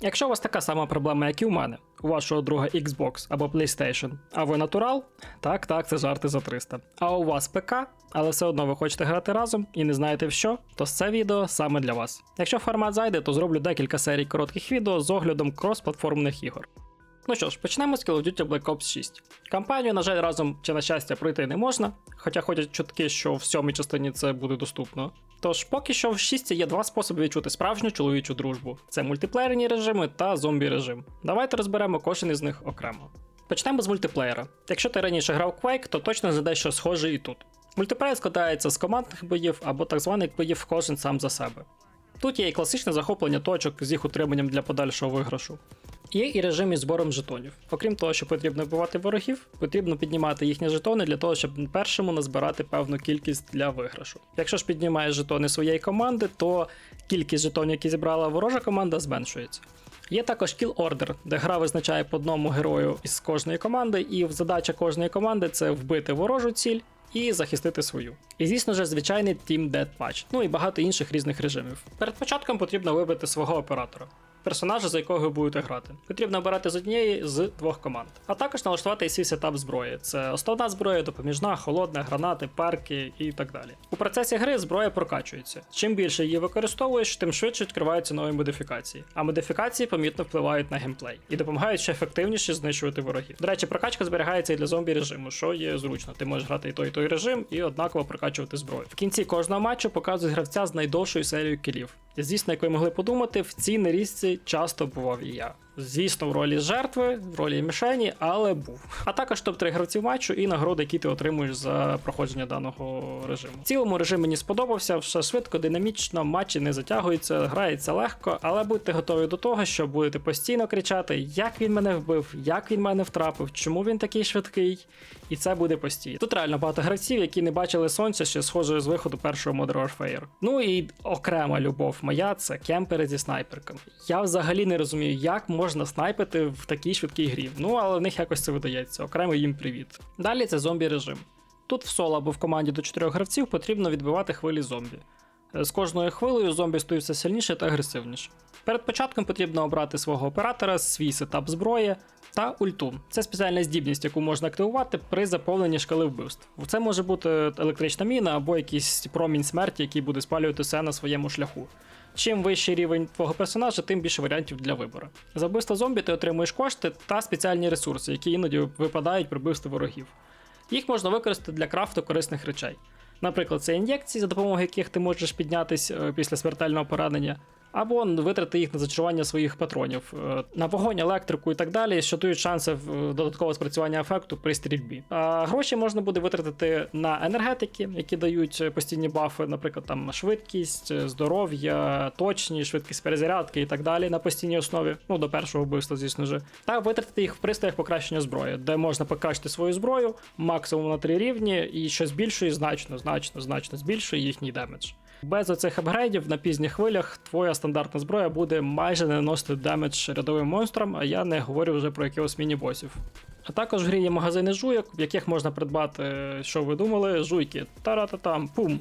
Якщо у вас така сама проблема, як і у мене, у вашого друга Xbox або PlayStation, а ви натурал, так, так, це жарти за 300. А у вас ПК, але все одно ви хочете грати разом і не знаєте в що, то це відео саме для вас. Якщо формат зайде, то зроблю декілька серій коротких відео з оглядом крос-платформних ігор. Ну що ж, почнемо з Call of Duty Black Ops 6. Кампанію, на жаль, разом чи на щастя пройти не можна, хоча ходять чутки, що в сьомій частині це буде доступно. Тож поки що в 6 є два способи відчути справжню чоловічу дружбу: це мультиплеєрні режими та зомбі режим. Давайте розберемо кожен із них окремо. Почнемо з мультиплеєра. Якщо ти раніше грав Quake, то точно знайдеш що схоже і тут. Мультиплеєр складається з командних боїв або так званих боїв кожен сам за себе. Тут є і класичне захоплення точок з їх утриманням для подальшого виграшу. Є і режим із збором жетонів. Окрім того, що потрібно вбивати ворогів, потрібно піднімати їхні жетони для того, щоб першому назбирати певну кількість для виграшу. Якщо ж піднімаєш жетони своєї команди, то кількість жетонів, які зібрала ворожа команда, зменшується. Є також Kill Order, де гра визначає по одному герою із кожної команди, і задача кожної команди це вбити ворожу ціль і захистити свою. І звісно ж, звичайний Team Deathmatch, ну і багато інших різних режимів. Перед початком потрібно вибити свого оператора. Персонажа, за якого ви будете грати. Потрібно обирати з однієї з двох команд. А також налаштувати свій сетап зброї. Це основна зброя, допоміжна, холодна, гранати, перки і так далі. У процесі гри зброя прокачується. Чим більше її використовуєш, тим швидше відкриваються нові модифікації. А модифікації помітно впливають на геймплей і допомагають ще ефективніше знищувати ворогів. До речі, прокачка зберігається і для зомбі режиму, що є зручно. Ти можеш грати і той, і той режим, і однаково прокачувати зброю. В кінці кожного матчу показують гравця з найдовшою серією кілів. Звісно, як ви могли подумати, в цій нерізці часто бував і я. Звісно, в ролі жертви, в ролі мішені, але був. А також топ-3 гравців матчу і нагороди, які ти отримуєш за проходження даного режиму. В цілому режим мені сподобався, все швидко, динамічно, матчі не затягуються, грається легко, але будьте готові до того, що будете постійно кричати, як він мене вбив, як він мене втрапив, чому він такий швидкий. І це буде постійно. Тут реально багато гравців, які не бачили сонця ще схоже з виходу першого Modern Warfare. Ну і окрема любов моя це кемпери зі снайперками. Я взагалі не розумію, як можна снайпити в такій швидкій грі. Ну але в них якось це видається. Окремо їм привіт. Далі це зомбі режим. Тут в соло або в команді до 4 гравців потрібно відбивати хвилі зомбі. Е, З кожною хвилею зомбі стають сильніше та агресивніше. Перед початком потрібно обрати свого оператора, свій сетап зброї та ульту. Це спеціальна здібність, яку можна активувати при заповненні шкали вбивств. Це може бути електрична міна або якийсь промінь смерті, який буде спалювати все на своєму шляху. Чим вищий рівень твого персонажа, тим більше варіантів для вибору. За вбивство зомбі ти отримуєш кошти та спеціальні ресурси, які іноді випадають при вбивстві ворогів. Їх можна використати для крафту корисних речей. Наприклад, це ін'єкції, за допомогою яких ти можеш піднятись е, після смертельного поранення, або витрати їх на зачарування своїх патронів, е, на вогонь, електрику і так далі, що дають шанси в додаткове спрацювання ефекту при стрільбі. А гроші можна буде витратити на енергетики, які дають постійні бафи, наприклад, там швидкість, здоров'я, точність, швидкість перезарядки і так далі на постійній основі. Ну до першого вбивства, звісно ж. Та витратити їх в пристроях покращення зброї, де можна покращити свою зброю максимум на три рівні, і що збільшує значно, значно, значно збільшує їхній демедж. Без оцих апгрейдів на пізніх хвилях твоя стандартна зброя буде майже не наносити демедж рядовим монстрам, а я не говорю вже про якихось міні-босів. А також в грі є магазини жуйок, в яких можна придбати, що ви думали, жуйки. Тара-та-там, пум.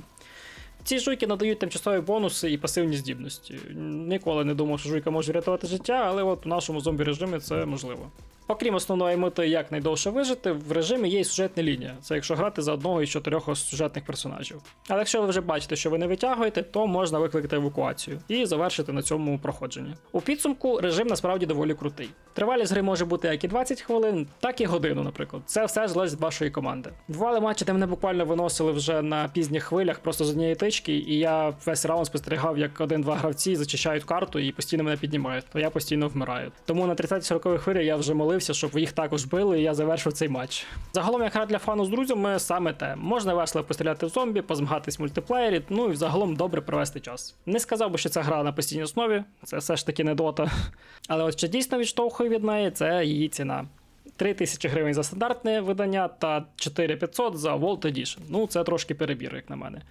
Ці жуйки надають тимчасові бонуси і пасивні здібності. Ніколи не думав, що жуйка може врятувати життя, але от у нашому зомбі режимі це можливо. Окрім основної мети, як найдовше вижити, в режимі є й сюжетна лінія. Це якщо грати за одного із чотирьох сюжетних персонажів. Але якщо ви вже бачите, що ви не витягуєте, то можна викликати евакуацію і завершити на цьому проходження. У підсумку режим насправді доволі крутий. Тривалість гри може бути як і 20 хвилин, так і годину, наприклад. Це все залежить від вашої команди. Бували матчі, де мене буквально виносили вже на пізніх хвилях, просто з однієї тички, і я весь раунд спостерігав, як один-два гравці зачищають карту і постійно мене піднімають, то я постійно вмираю. Тому на 30-40 хвилі я вже молився, щоб їх також били, і я завершив цей матч. Загалом, як гра для фану з друзями, саме те. Можна весело постріляти в зомбі, позмагатись в мультиплеєрі, ну і загалом добре провести час. Не сказав би, що це гра на постійній основі, це все ж таки не дота. Але от що дійсно відштовхує від неї, це її ціна. 3 тисячі гривень за стандартне видання та 4500 за Vault Edition. Ну, це трошки перебір, як на мене.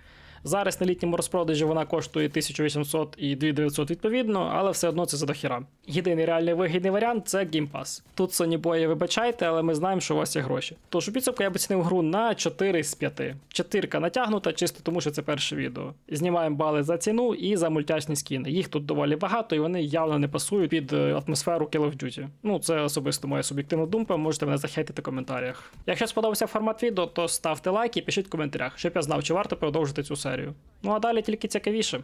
Зараз на літньому розпродажі вона коштує 1800 і 2900 відповідно, але все одно це за дохіра. Єдиний реальний вигідний варіант це Game Pass. Тут Sony Boy, вибачайте, але ми знаємо, що у вас є гроші. Тож у підсумку я б оцінив гру на 4 з 5. Четирка натягнута, чисто тому, що це перше відео. Знімаємо бали за ціну і за мультяшні скіни. Їх тут доволі багато, і вони явно не пасують під е, атмосферу Call of Duty. Ну, це особисто моя суб'єктивна думка, можете мене захейтити в коментарях. Якщо сподобався формат відео, то ставте лайк і пишіть в коментарях, щоб я знав, чи варто продовжити цю серію. Ну а далі тільки цікавіше.